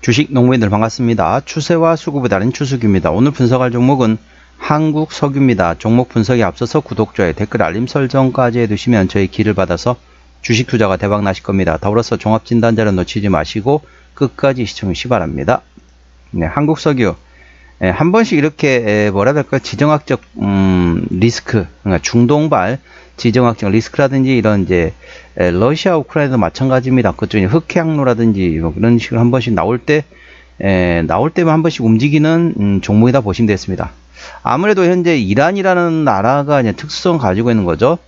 주식 농부인들 반갑습니다. 추세와 수급에 다른 추수기입니다. 오늘 분석할 종목은 한국 석유입니다. 종목 분석에 앞서서 구독자의 댓글 알림 설정까지 해두시면 저희 길을 받아서 주식 투자가 대박 나실 겁니다. 더불어서 종합 진단자를 놓치지 마시고 끝까지 시청해 주시 기 바랍니다. 네, 한국 석유 예, 한 번씩 이렇게 예, 뭐라 할까 지정학적 음, 리스크 그러니까 중동발 지정학적 리스크라든지 이런 이제 예, 러시아 우크라이나도 마찬가지입니다. 그쪽 흑해항로라든지 뭐 그런 식으로 한 번씩 나올 때 에, 나올 때만 한 번씩 움직이는 음, 종목이다 보시면 되겠습니다. 아무래도 현재 이란이라는 나라가 이제 특수성 가지고 있는 거죠.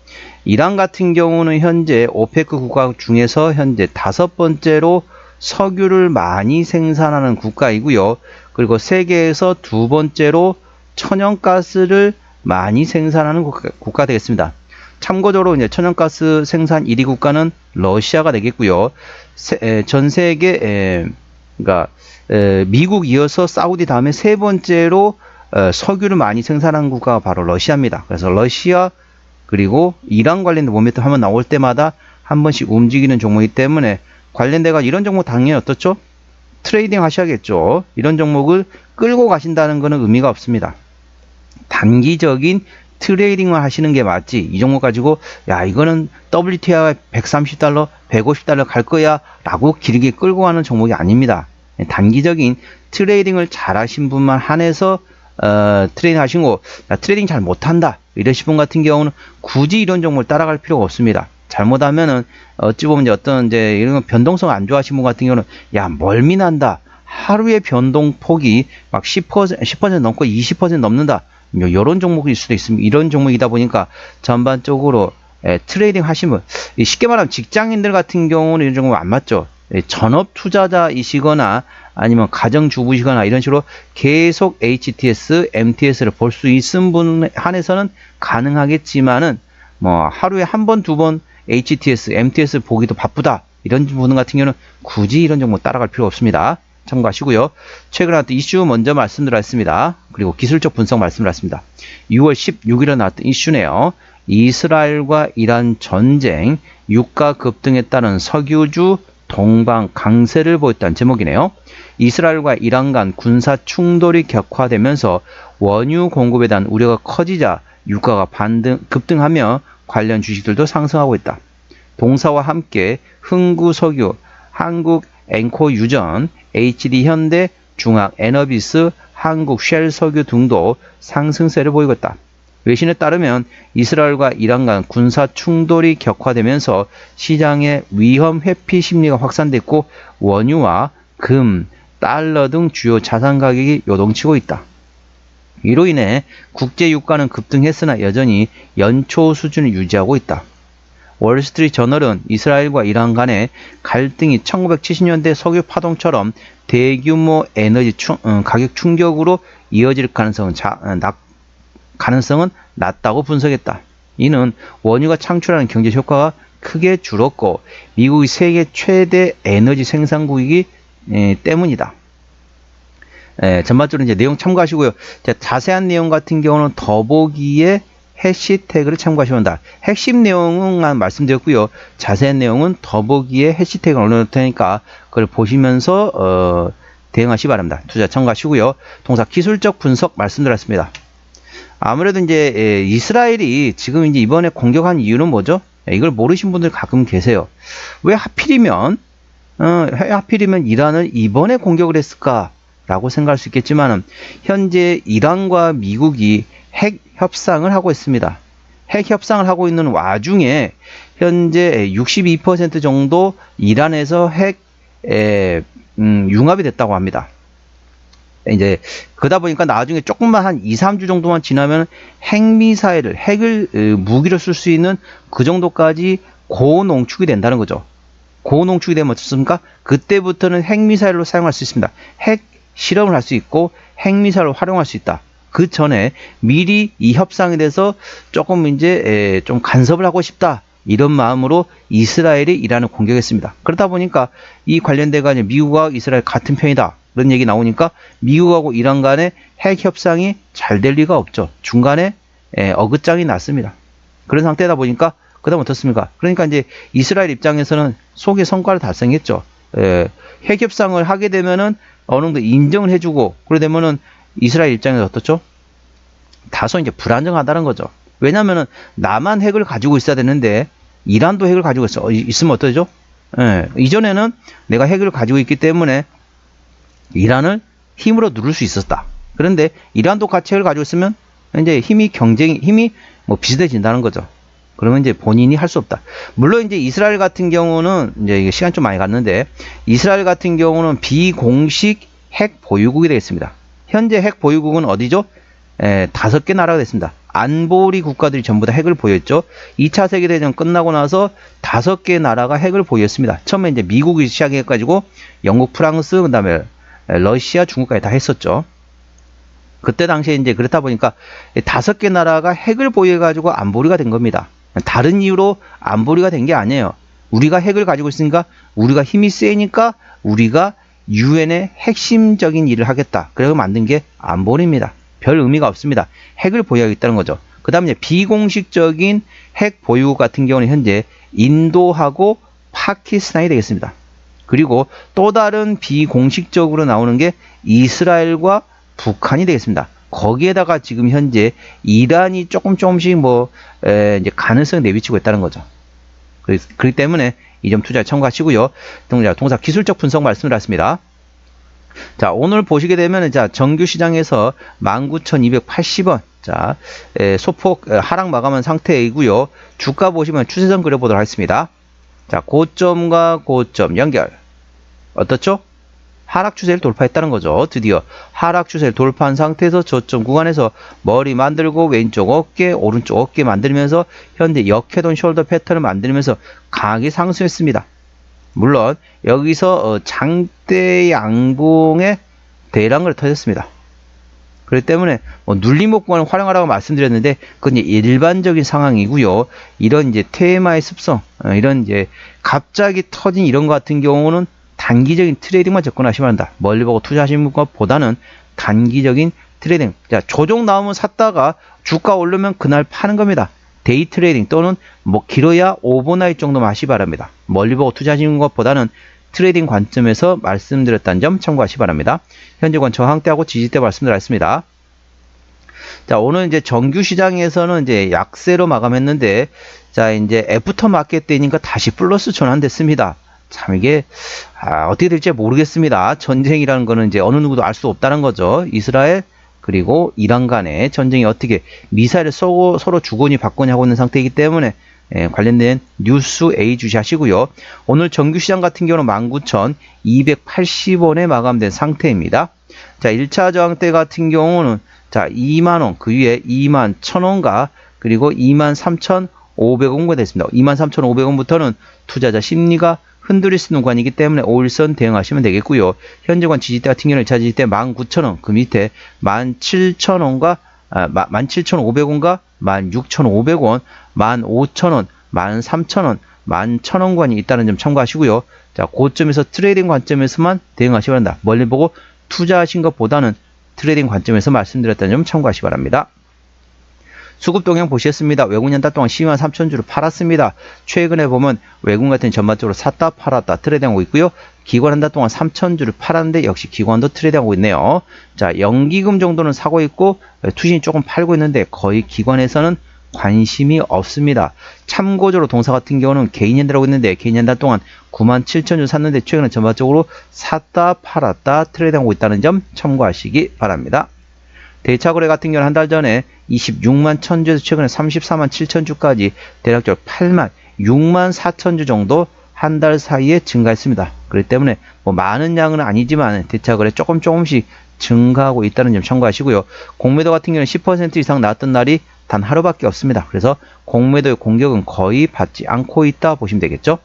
이란 같은 경우는 현재 오페크 국가 중에서 현재 다섯 번째로 석유를 많이 생산하는 국가이고요. 그리고 세계에서 두 번째로 천연가스를 많이 생산하는 국가, 국가 되겠습니다. 참고적으로 이제 천연가스 생산 1위 국가는 러시아가 되겠고요. 세, 에, 전 세계 에, 그러니까 에, 미국 이어서 사우디 다음에 세 번째로 에, 석유를 많이 생산하는 국가가 바로 러시아입니다. 그래서 러시아 그리고 이란 관련된 모멘트 한번 나올 때마다 한 번씩 움직이는 종목이기 때문에 관련돼가 이런 종목 당연히 어떻죠? 트레이딩 하셔야겠죠. 이런 종목을 끌고 가신다는 것은 의미가 없습니다. 단기적인 트레이딩만 하시는 게 맞지. 이 종목 가지고 야 이거는 WTI 130달러, 150달러 갈 거야 라고 길게 끌고 가는 종목이 아닙니다. 단기적인 트레이딩을 잘 하신 분만 한해서 어, 트레이딩 하시고 나 트레이딩 잘 못한다 이러신 분 같은 경우는 굳이 이런 종목을 따라갈 필요가 없습니다. 잘못하면은 어찌 보면 이제 어떤 이제 이런 변동성 안 좋아하시는 분 같은 경우는 야 멀미 난다 하루의 변동 폭이 막 10% 10% 넘고 20% 넘는다 이런 종목일 수도 있습니다. 이런 종목이다 보니까 전반적으로 에, 트레이딩 하시면 쉽게 말하면 직장인들 같은 경우는 이런 종목 안 맞죠. 에, 전업 투자자이시거나 아니면 가정주부시거나 이런 식으로 계속 HTS, MTS를 볼 수 있는 분 한해서는 가능하겠지만은 뭐 하루에 한 번, 두 번 HTS, MTS 보기도 바쁘다. 이런 분 같은 경우는 굳이 이런 종목 따라갈 필요 없습니다. 참고하시고요. 최근에 나왔던 이슈 먼저 말씀드렸습니다. 그리고 기술적 분석 말씀드렸습니다. 6월 16일에 나왔던 이슈네요. 이스라엘과 이란 전쟁, 유가 급등에 따른 석유주 동방 강세를 보였다는 제목이네요. 이스라엘과 이란 간 군사 충돌이 격화되면서 원유 공급에 대한 우려가 커지자 유가가 반등 급등하며 관련 주식들도 상승하고 있다. 동사와 함께 흥구석유, 한국 앵코 유전, HD 현대, 중앙 에너비스, 한국 쉘 석유 등도 상승세를 보이고 있다. 외신에 따르면 이스라엘과 이란 간 군사 충돌이 격화되면서 시장의 위험 회피 심리가 확산됐고 원유와 금, 달러 등 주요 자산 가격이 요동치고 있다. 이로 인해 국제 유가는 급등했으나 여전히 연초 수준을 유지하고 있다. 월스트리트 저널은 이스라엘과 이란 간의 갈등이 1970년대 석유 파동처럼 대규모 에너지 충, 어, 가격 충격으로 이어질 가능성은, 자, 어, 낮, 가능성은 낮다고 분석했다. 이는 원유가 창출하는 경제 효과가 크게 줄었고 미국이 세계 최대 에너지 생산국이기 에, 때문이다. 에, 전반적으로 이제 내용 참고하시고요. 자, 자세한 내용 같은 경우는 더보기에 해시태그를 참고하시면 한다. 핵심 내용은 말씀드렸고요. 자세한 내용은 더보기에 해시태그를 올려놓을 테니까 그걸 보시면서 어, 대응하시 기 바랍니다. 투자 참고하시고요. 동사 기술적 분석 말씀드렸습니다. 아무래도 이제 예, 이스라엘이 지금 이제 이번에 공격한 이유는 뭐죠? 예, 이걸 모르신 분들 가끔 계세요. 왜 하필이면 어, 하필이면 이란을 이번에 공격을 했을까 라고 생각할 수 있겠지만은 현재 이란과 미국이 핵 협상을 하고 있습니다. 핵 협상을 하고 있는 와중에 현재 62% 정도 이란에서 핵 에, 음, 융합이 됐다고 합니다. 이제 그러다 보니까 나중에 조금만 한 2, 3주 정도만 지나면 핵미사일을 핵을 무기로 쓸 수 있는 그 정도까지 고농축이 된다는 거죠. 고농축이 되면 어떻습니까? 그때부터는 핵미사일로 사용할 수 있습니다. 핵 실험을 할 수 있고 핵미사일을 활용할 수 있다. 그 전에 미리 이 협상에 대해서 조금 이제 좀 간섭을 하고 싶다. 이런 마음으로 이스라엘이 이란을 공격했습니다. 그러다 보니까 이 관련돼가 미국과 이스라엘 같은 편이다. 그런 얘기 나오니까 미국하고 이란 간의 핵 협상이 잘 될 리가 없죠. 중간에 어긋장이 났습니다. 그런 상태다 보니까 그다음 어떻습니까? 그러니까 이제 이스라엘 입장에서는 속의 성과를 달성했죠. 에, 핵 협상을 하게 되면은 어느 정도 인정을 해주고 그래 되면은 이스라엘 입장에서 어떻죠? 다소 이제 불안정하다는 거죠. 왜냐면은 남한 핵을 가지고 있어야 되는데 이란도 핵을 가지고 있어 있으면 어떠죠? 예, 이전에는 내가 핵을 가지고 있기 때문에 이란을 힘으로 누를 수 있었다. 그런데 이란도 같이 핵을 가지고 있으면 이제 힘이 경쟁이 힘이 뭐 비슷해진다는 거죠. 그러면 이제 본인이 할 수 없다. 물론 이제 이스라엘 같은 경우는 이제 시간 좀 많이 갔는데 이스라엘 같은 경우는 비공식 핵 보유국이 되겠습니다. 현재 핵 보유국은 어디죠? 에, 다섯 개 나라가 됐습니다. 안보리 국가들이 전부 다 핵을 보유했죠. 2차 세계대전 끝나고 나서 다섯 개 나라가 핵을 보유했습니다. 처음에 이제 미국이 시작해가지고 영국, 프랑스, 그 다음에 러시아, 중국까지 다 했었죠. 그때 당시에 이제 그렇다 보니까 다섯 개 나라가 핵을 보유해가지고 안보리가 된 겁니다. 다른 이유로 안보리가 된 게 아니에요. 우리가 핵을 가지고 있으니까 우리가 힘이 세니까 우리가 유엔의 핵심적인 일을 하겠다. 그래서 만든 게 안보리입니다. 별 의미가 없습니다. 핵을 보유하고 있다는 거죠. 그 다음에 비공식적인 핵 보유 같은 경우는 현재 인도하고 파키스탄이 되겠습니다. 그리고 또 다른 비공식적으로 나오는 게 이스라엘과 북한이 되겠습니다. 거기에다가 지금 현재 이란이 조금 조금씩 뭐 에, 이제 가능성을 내비치고 있다는 거죠. 그렇기, 그렇기 때문에 이 점 투자에 참고하시고요. 동사, 동사 기술적 분석 말씀을 했습니다. 자, 오늘 보시게 되면 자, 정규 시장에서 19,280원. 자, 에, 소폭 에, 하락 마감한 상태이고요. 주가 보시면 추세선 그려 보도록 하겠습니다. 자, 고점과 고점 연결. 어떻죠? 하락 추세를 돌파했다는 거죠. 드디어 하락 추세를 돌파한 상태에서 저점 구간에서 머리 만들고 왼쪽 어깨, 오른쪽 어깨 만들면서 현재 역해돈 숄더 패턴을 만들면서 강하게 상승했습니다. 물론 여기서 어, 장대 양봉의 대량을 터졌습니다. 그렇기 때문에 뭐 눌림목 구간을 활용하라고 말씀드렸는데 그건 이제 일반적인 상황이고요. 이런 이제 테마의 습성, 어, 이런 이제 갑자기 터진 이런 것 같은 경우는 단기적인 트레이딩만 접근하시면 한다. 멀리 보고 투자하시는 것보다는 단기적인 트레이딩. 자, 조정 나오면 샀다가 주가 오르면 그날 파는 겁니다. 데이 트레이딩 또는 뭐 길어야 오버나잇 정도만 하시 기 바랍니다. 멀리 보고 투자하시는 것보다는 트레이딩 관점에서 말씀드렸다는 점 참고하시 기 바랍니다. 현재권 저항대하고 지지대 말씀드렸습니다. 자, 오늘 이제 정규 시장에서는 이제 약세로 마감했는데, 자, 이제 애프터 마켓 때니까 다시 플러스 전환됐습니다. 참 이게 아, 어떻게 될지 모르겠습니다. 전쟁이라는 거는 이제 어느 누구도 알 수 없다는 거죠. 이스라엘 그리고 이란 간의 전쟁이 어떻게 미사일을 쏘고 서로 주거니 받거니 하고 있는 상태이기 때문에 예, 관련된 뉴스 A 주시하시고요. 오늘 정규 시장 같은 경우는 19,280원에 마감된 상태입니다. 자, 1차 저항대 같은 경우는 자, 2만원, 그 위에 2만 1,000원과 그리고 2만 3,500원가 됐습니다. 2만 3,500원부터는 투자자 심리가 흔들릴 수 있는 구간이기 때문에 5일선 대응하시면 되겠고요. 현재관 지지대 같은 경우는 1차 지지대 19,000원, 그 밑에 17,000원과 아, 17,500원과 16,500원, 15,000원, 13,000원, 11,000원 관이 있다는 점 참고하시고요. 자, 고점에서 트레이딩 관점에서만 대응하시기 바랍니다. 멀리 보고 투자하신 것보다는 트레이딩 관점에서 말씀드렸다는 점 참고하시기 바랍니다. 수급 동향 보셨습니다. 외국인 한달 동안 12만 3천 주를 팔았습니다. 최근에 보면 외국 같은 전반적으로 샀다 팔았다 트레이드하고 있고요. 기관 한 달 동안 3천 주를 팔았는데 역시 기관도 트레이드하고 있네요. 자, 연기금 정도는 사고 있고 투신이 조금 팔고 있는데 거의 기관에서는 관심이 없습니다. 참고적으로 동사 같은 경우는 개인 현대라고 있는데 개인 한달 동안 9만 7천 주 샀는데 최근에 전반적으로 샀다 팔았다 트레이드하고 있다는 점 참고하시기 바랍니다. 대차 거래 같은 경우는 한 달 전에 26만 천주에서 최근에 34만 7천 주까지 대략적으로 8만 6만 4천 주 정도 한 달 사이에 증가했습니다. 그렇기 때문에 뭐 많은 양은 아니지만 대차 거래 조금 조금씩 증가하고 있다는 점 참고하시고요. 공매도 같은 경우는 10% 이상 나왔던 날이 단 하루밖에 없습니다. 그래서 공매도의 공격은 거의 받지 않고 있다 보시면 되겠죠.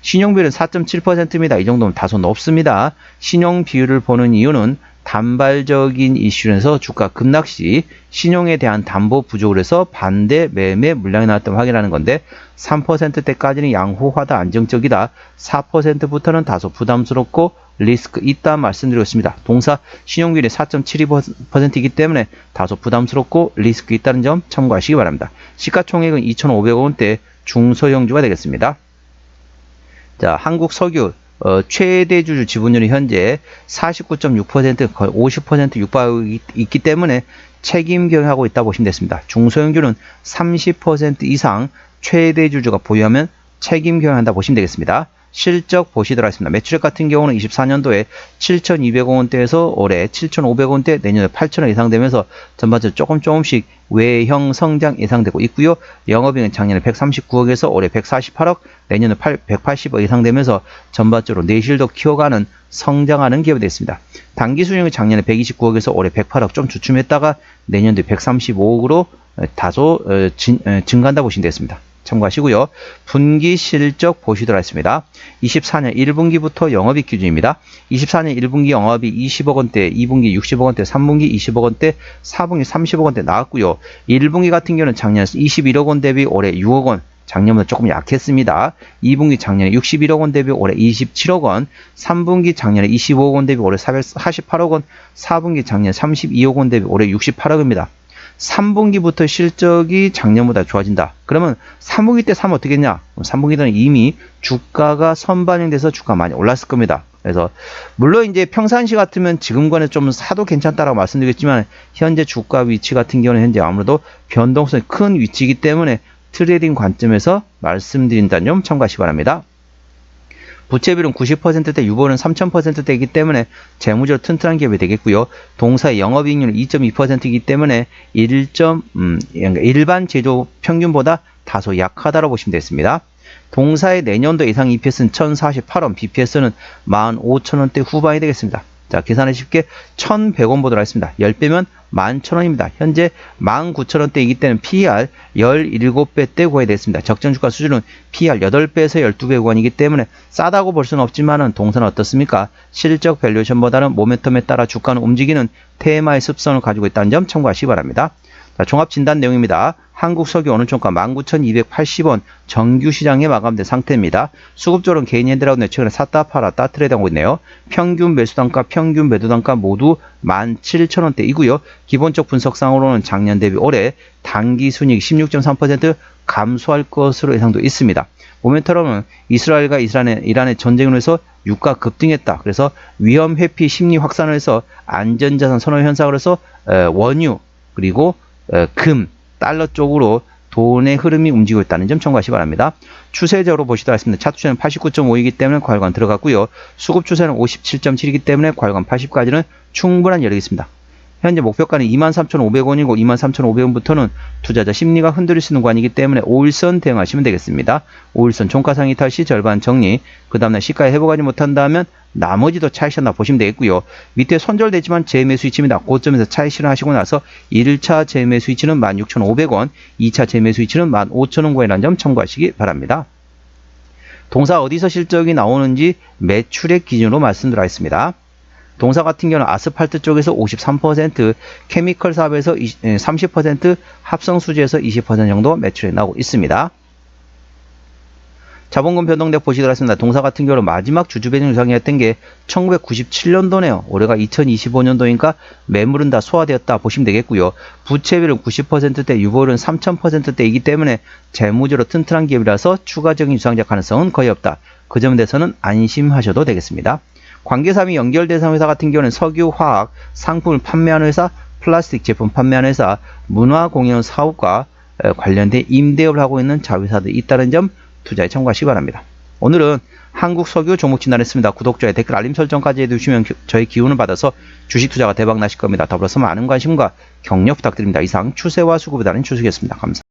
신용 비율은 4.7%입니다. 이 정도면 다소 높습니다. 신용 비율을 보는 이유는 단발적인 이슈에서 주가 급락 시 신용에 대한 담보 부족을 해서 반대 매매 물량이 나왔다고 확인하는 건데 3%대까지는 양호하다 안정적이다 4%부터는 다소 부담스럽고 리스크 있다 말씀드리고 있습니다. 동사 신용비율이 4.72%이기 때문에 다소 부담스럽고 리스크 있다는 점 참고하시기 바랍니다. 시가총액은 2,500원대 중소형주가 되겠습니다. 자, 한국 석유 어, 최대 주주 지분율이 현재 49.6% 거의 50% 육박하고 있- 있기 때문에 책임 경영하고 있다 보시면 됐습니다. 중소형주는 30% 이상 최대 주주가 보유하면 책임 경영한다 보시면 되겠습니다. 실적 보시도록 하겠습니다. 매출액 같은 경우는 24년도에 7,200억 원대에서 올해 7,500억 원대, 내년에 8,000억 예상되면서 전반적으로 조금 조금씩 외형 성장 예상되고 있고요. 영업이익은 작년에 139억에서 올해 148억, 내년에 8, 180억 예상되면서 전반적으로 내실도 키워가는 성장하는 기업이 됐습니다. 단기 수익은 작년에 129억에서 올해 108억 좀 주춤했다가 내년도에 135억으로 다소 어, 진- 어, 증가한다 보시면 되겠습니다. 참고하시고요. 분기 실적 보시도록 하겠습니다. 24년 1분기부터 영업이익 기준입니다. 24년 1분기 영업이 20억 원대, 2분기 60억 원대, 3분기 20억 원대, 4분기 30억 원대 나왔고요. 1분기 같은 경우는 작년 21억 원 대비 올해 6억 원, 작년보다 조금 약했습니다. 2분기 작년에 61억 원 대비 올해 27억 원, 3분기 작년에 25억 원 대비 올해 448억 원, 4분기 작년 32억 원 대비 올해 68억입니다. 3분기부터 실적이 작년보다 좋아진다. 그러면 3분기 때 사면 어떻게 했냐? 3분기 때는 이미 주가가 선반영돼서 주가 많이 올랐을 겁니다. 그래서 물론 이제 평상시 같으면 지금과는 좀 사도 괜찮다라고 말씀드리겠지만 현재 주가 위치 같은 경우는 현재 아무래도 변동성이 큰 위치이기 때문에 트레이딩 관점에서 말씀드린다는 점 참고하시기 바랍니다. 부채비율은 90%대, 유보는 3000%대이기 때문에 재무적으로 튼튼한 기업이 되겠고요. 동사의 영업이익률은 2.2%이기 때문에 1. 음, 일반 제조 평균보다 다소 약하다고 보시면 되겠습니다. 동사의 내년도 예상 EPS는 1048원, BPS는 15,000원대 후반이 되겠습니다. 자, 계산을 쉽게 1,100원 보도록 하겠습니다. 10배면 11,000원입니다. 현재 19,000원대이기 때문에 PER 17배대 구해야 되겠습니다. 적정 주가 수준은 PER 8배에서 12배 구간이기 때문에 싸다고 볼 수는 없지만은 동사는 어떻습니까? 실적 밸류에이션보다는 모멘텀에 따라 주가는 움직이는 테마의 습성을 가지고 있다는 점 참고하시기 바랍니다. 자, 종합 진단 내용입니다. 한국 석유 오늘 종가 19,280원 정규 시장에 마감된 상태입니다. 수급적으로는 개인 핸들하고 최근에 샀다 팔았다 트레이드하고 있네요. 평균 매수 단가, 평균 매도 단가 모두 17,000원대이고요. 기본적 분석상으로는 작년 대비 올해 단기 순이익 16.3% 감소할 것으로 예상도 있습니다. 모멘터럼은 이스라엘과 이란의, 이란의 전쟁으로 해서 유가 급등했다. 그래서 위험 회피 심리 확산을 해서 안전자산 선호 현상으로 해서 에, 원유 그리고 에, 금, 달러 쪽으로 돈의 흐름이 움직이고 있다는 점 참고하시기 바랍니다. 추세적으로 보시도록 하겠습니다. 차트 추세는 89.5이기 때문에 과열관 들어갔고요. 수급 추세는 57.7이기 때문에 과열관 80까지는 충분한 여력이 있습니다. 현재 목표가는 23,500원이고 23,500원부터는 투자자 심리가 흔들릴 수 있는 관이기 때문에 5일선 대응하시면 되겠습니다. 5일선 종가상 이 탈 시 절반 정리, 그 다음날 시가에 회복하지 못한다면 나머지도 차익실나 보시면 되겠고요. 밑에 손절되지만 재매수 위치입니다. 고점에서 차익 실현 하시고 나서 1차 재매수 위치는 16,500원, 2차 재매수 위치는 15,000원 구간이라는 점 참고하시기 바랍니다. 동사 어디서 실적이 나오는지 매출액 기준으로 말씀드리겠습니다. 동사 같은 경우는 아스팔트 쪽에서 53%, 케미컬 사업에서 30%, 합성 수지에서 20% 정도 매출이 나오고 있습니다. 자본금 변동대 보시도록 하겠습니다. 동사 같은 경우는 마지막 주주 배정 유상이었던 게 1997년도네요. 올해가 2025년도니까 매물은 다 소화되었다 보시면 되겠고요. 부채비율은 90%대, 유보율은 3000%대이기 때문에 재무적으로 튼튼한 기업이라서 추가적인 유상자 가능성은 거의 없다. 그 점에 대해서는 안심하셔도 되겠습니다. 관계사 및 연결 대상 회사 같은 경우는 석유, 화학, 상품을 판매하는 회사, 플라스틱 제품 판매하는 회사, 문화 공연 사업과 관련된 임대업을 하고 있는 자회사들이 있다는 점 투자에 참고하시기 바랍니다. 오늘은 한국 석유 종목 진단했습니다. 구독자의 댓글 알림 설정까지 해두시면 저희 기운을 받아서 주식 투자가 대박 나실 겁니다. 더불어서 많은 관심과 격려 부탁드립니다. 이상 추세와 수급에 다른 추석이었습니다. 감사합니다.